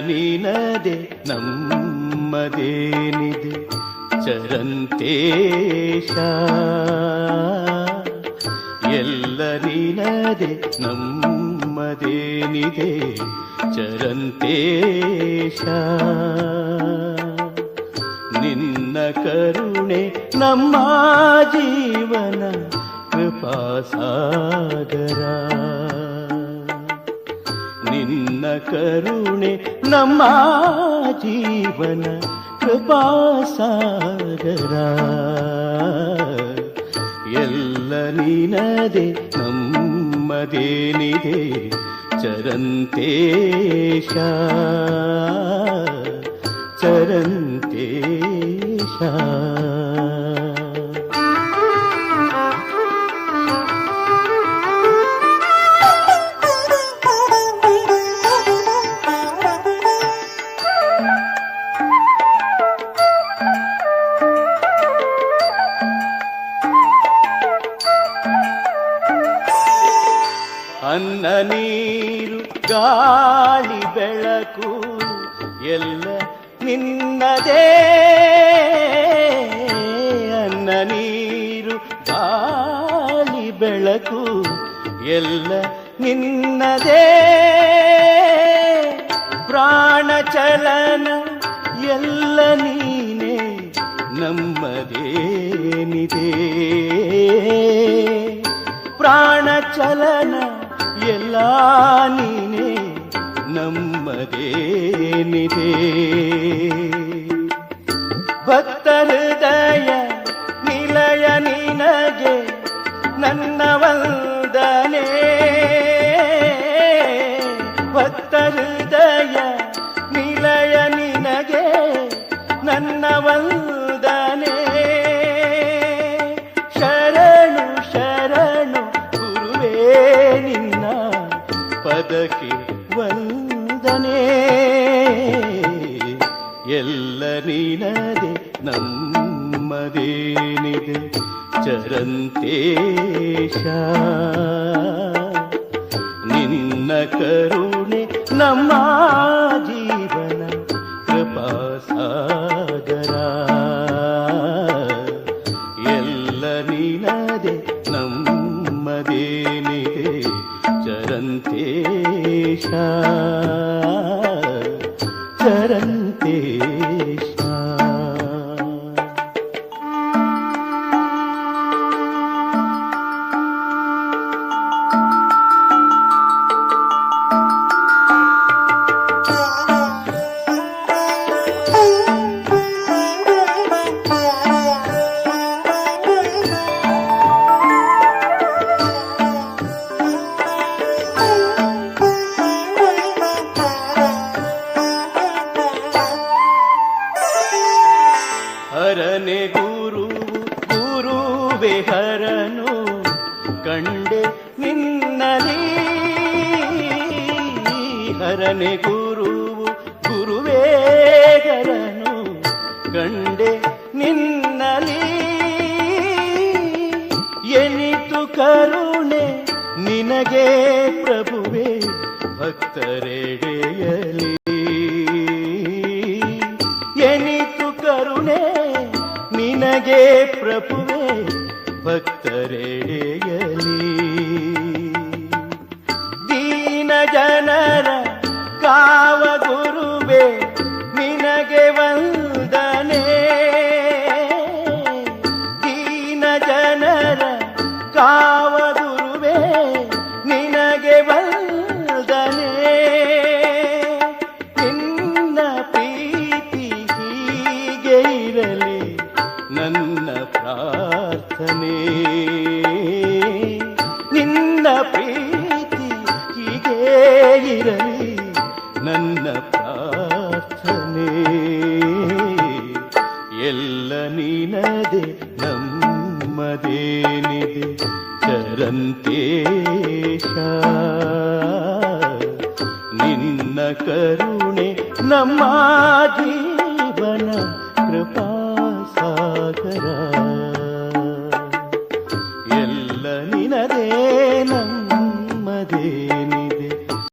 ನಿನದೆ ನಮ್ಮದೇನಿದೆ? ಚರಂತೇಶ ಎಲ್ಲ ನಿನದೆ ನಮ್ಮದೇನಿದೆ? ಚರಂತೇಶ ನಿನ್ನ ಕರುಣೆ ನಮ್ಮ ಜೀವನ ಕೃಪಾಸಾಗರ. ನಿನ್ನ ಕರುಣೆ ನಮ್ಮ ಜೀವನ ಕೃಪಾಸಾಗರ. ಎಲ್ಲ ನೀನದೆ ನಮ್ಮದೇನಿದೆ ಚರಂತೇಶ. ಚರಂತೇಶ. ಅನ್ನ ನೀರು, ಗಾಳಿ, ಬೆಳಕು, ಎಲ್ಲ ನಿನ್ನದೇ. ಅನ್ನ ನೀರು, ಗಾಳಿ, ಬೆಳಕು, ಎಲ್ಲ ನಿನ್ನದೇ. ಪ್ರಾಣ ಚಲನ, ಎಲ್ಲ ನೀನೇ, ನಮ್ಮದೇನಿದೆ. ಪ್ರಾಣ ಚಲನ ಎಲ್ಲ ನೀನೇ ನಮ್ಮದೇನಿದೆ? ಭಕ್ತ ಹೃದಯ ನಿಲಯ ನಿನಗೆ ನನ್ನ ವಂದನೆ. ಭಕ್ತ ಪದಕ್ಕೆ ವಂದನೆ. ಎಲ್ಲ ನೀನದೆ, ನಮ್ಮದೇನಿದೆ? ಚರಂತೇಶ, ನಿನ್ನ ಕರುಣೆ, ನಮ್ಮ ಜೀವನ ಕೃಪಾಸಾಗರ ಎಲ್ಲ ನೀನದೆ, ನಮ್ಮದೇನಿದೆ? ಚರಂತೇಶ चरन्ति ಹರನೆ ಗುರು ಗುರುವೆ ಹರನು ಕಂಡೆ ನಿನ್ನಲಿ. ಹರನೆ ಗುರು ಗುರುವೇ ಹರನು ಕಂಡೆ ನಿನ್ನಲಿ. ಎನಿತು ಕರುಣೆ ನಿನಗೆ ಪ್ರಭುವೆ ಭಕ್ತರೆಡೆಯಲಿ ನಿನಗೆ ಪ್ರಭುವೆ ಭಕ್ತರೆಡೆಯಲಿ. ದೀನ ಜನರ ನನ್ನ ಪ್ರಾರ್ಥನೆ. ನಿನ್ನ ಪ್ರೀತಿ ಹೀಗೆ ಇರಲಿ, ನನ್ನ ಪ್ರಾರ್ಥನೆ. ಎಲ್ಲ ನೀನದೆ, ನಮ್ಮದೇನಿದೆ? ಚರಂತೇಶ, ನಿನ್ನ ಕರುಣೆ, ನಮ್ಮ ಜೀವನ. ಕೃಪಾಸಾಗರ. ಎಲ್ಲ ನಿನದೇ